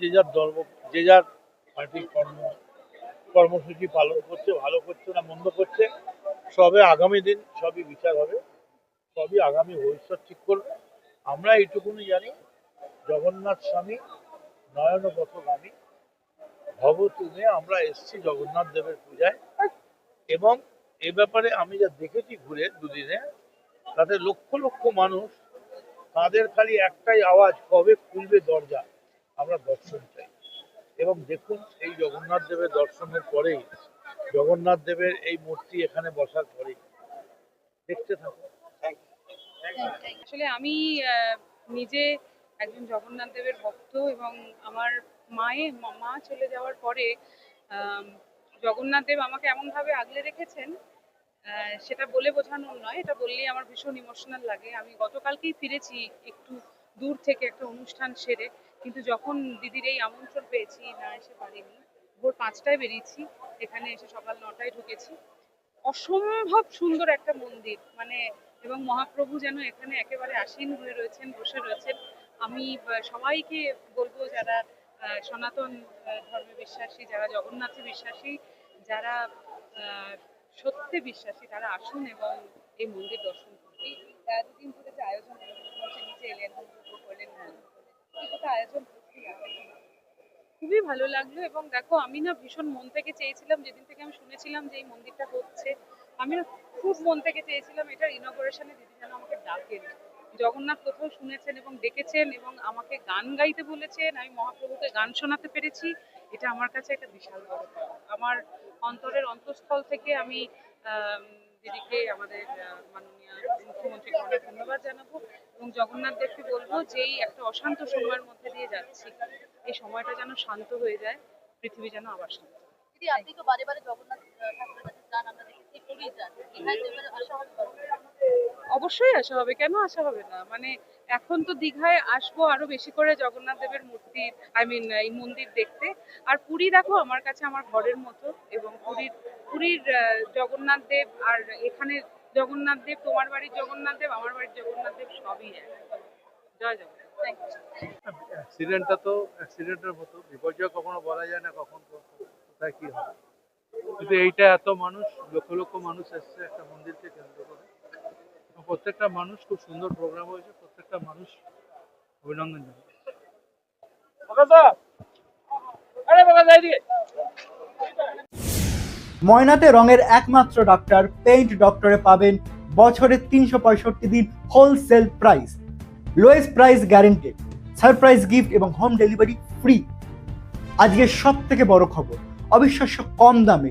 যে যার ধর্ম, যে যার পার্টির কর্ম, কর্মসূচি পালন করছে, ভালো করছে না মন্দ করছে, সবে আগামী দিন সবই বিচার হবে, সবই আগামী ভবিষ্যৎ ঠিক করবে। আমরা এইটুকুনি জানি, জগন্নাথ স্বামী নয়ন পথগামী ভব তুমে আমরা এসছি জগন্নাথ দেবের পূজায় এবং এ ব্যাপারে আমি যা দেখেছি ঘুরে দুদিনে, তাতে লক্ষ লক্ষ মানুষ, তাদের খালি একটাই আওয়াজ, কবে খুলবে দরজা? আমরা দর্শন চাই। এবং দেখুন এই জগন্নাথ দেবের দর্শনের পরেই জগন্নাথ দেবের এই মূর্তি এখানে বসার পরেই। দেখতে থাকুন। আসলে আমি নিজে একজন জগন্নাথ দেবের ভক্ত এবং আমার মায়ের মা- চলে যাওয়ার পরে জগন্নাথ দেব আমাকে এমনভাবে আগলে রেখেছেন সেটা বলে বোঝানোর নয় এটা বললেই আমার ভীষণ ইমোশনাল লাগে। আমি গতকালকেই ফিরেছি একটু দূর থেকে একটা অনুষ্ঠান সেরে। কিন্তু যখন দিদির এই আমন্ত্রণ পেয়েছি, না এসে পারিনি, ভোর পাঁচটায় বেরিয়েছি, এখানে এসে সকাল নটায় ঢুকেছি। অসম্ভব সুন্দর একটা মন্দির মানে এবং মহাপ্রভু যেন এখানে একেবারে আসীন হয়ে রয়েছেন, বসে রয়েছেন। আমি সবাইকে বলব যারা সনাতন ধর্মে বিশ্বাসী, যারা জগন্নাথে বিশ্বাসী, যারা সত্যে বিশ্বাসী, তারা আসুন এবং এই মন্দির দর্শন করুন। এই দুদিন ধরে যে আয়োজন এই আয়োজন খুবই ভালো লাগল এবং দেখো আমি না ভীষণ মন থেকে চেয়েছিলাম যেদিন থেকে আমি শুনেছিলাম যে এই মন্দিরটা হচ্ছে আমি খুব মন থেকে চেয়েছিলাম এটার ইনগরেশনে দিদি যেন আমাকে ডাকেন জগন্নাথ কোথাও শুনেছেন এবং ডেকেছেন এবং আমাকে গান গাইতে বলেছেন আমি মহাপ্রভুকে গান শোনাতে পেরেছি এটা আমার কাছে একটা বিশাল বড়। আমার অন্তরের অন্তঃস্থল থেকে আমি আম, দিদিকে, আমাদের মাননীয় মুখ্যমন্ত্রীকে অনেক ধন্যবাদ জানাব এবং জগন্নাথ দেবকে বলব যে এই একটা অশান্ত সময়ের মধ্যে দিয়ে যাচ্ছি এই সময়টা যেন শান্ত হয়ে যায়, পৃথিবী যেন আবার শান্ত। দিদি, আপনি তো বারে বারে জগন্নাথ ঠাকুরের কাছে যান, আমরা দেখেছি পুরী যান এখানে অবশ্যই আসা হবে। কেন আসা হবে না? মানে এখন তো দীঘায় আসব আরও বেশি করে জগন্নাথ দেবের মূর্তি আই মিন এই মন্দির দেখতে। আর পুরী দেখো, আমার কাছে আমার ঘরের মতো এবং পুরীর পুরীর জগন্নাথ দেব আর এখানে জগন্নাথ দেব, তোমার বাড়ির জগন্নাথ দেব, আমার বাড়ির জগন্নাথ দেব সবই এক। জয় জগন্নাথ। তো অ্যাক্সিডেন্টের মতো। বিপর্যয় কখনো বলা যায় না কখন কোথায় কি হবে কিন্তু এইটা এত মানুষ, লক্ষ লক্ষ মানুষ এসছে একটা মন্দিরকে কেন্দ্র করে। প্রত্যেকটা মানুষ খুব সুন্দর প্রোগ্রাম হয়েছে প্রত্যেকটা মানুষ অভিনন্দন জানাই। ময়নাতে রঙের একমাত্র ডাক্তার পেইন্ট ডক্টরে পাবেন বছরে তিনশো পঁয়ষট্টি দিন wholesale price lowest price guaranteed surprise gift এবং হোম ডেলিভারি ফ্রি আজকের সব থেকে বড় খবর অবিশ্বাস্য কম দামে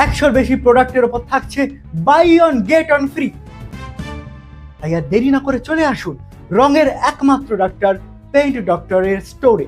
একশোর বেশি প্রোডাক্টের ওপর থাকছে buy one get one free তাই আর দেরি না করে চলে আসুন রঙের একমাত্র ডাক্তার পেইন্ট ডক্টরের স্টোরে